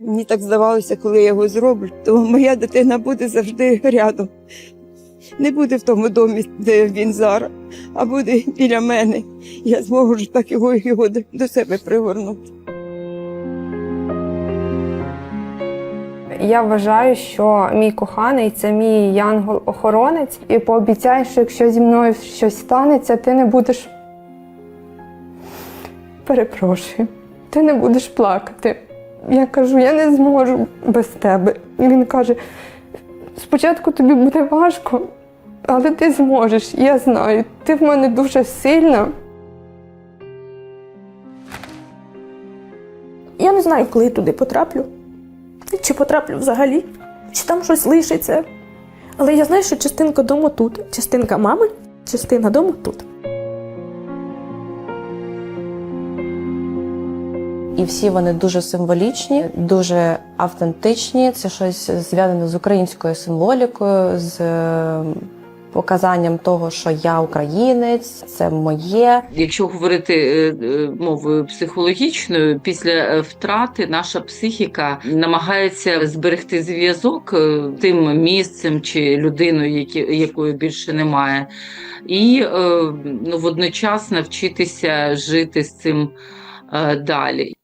Мені так здавалося, коли я його зроблю, то моя дитина буде завжди рядом. Не буде в тому домі, де він зараз, а буде біля мене. Я зможу так його, його до- себе пригорнути. Я вважаю, що мій коханий це мій янгол-охоронець, і пообіцяю, що якщо зі мною щось станеться, ти не будеш. Перепрошую, ти не будеш плакати. Я кажу, я не зможу без тебе. І він каже: спочатку тобі буде важко, але ти зможеш. Я знаю, ти в мене дуже сильна. Я не знаю, коли туди потраплю, чи потраплю взагалі, чи там щось лишиться. Але я знаю, що частинка дому тут, частинка мами, частина дому тут. І всі вони дуже символічні, дуже автентичні. Це щось зв'язане з українською символікою, з е, показанням того, що я українець, це моє. Якщо говорити е, е, мовою психологічною, після втрати наша психіка намагається зберегти зв'язок тим місцем чи людиною, якої більше немає, і ну, водночас навчитися жити з цим далі.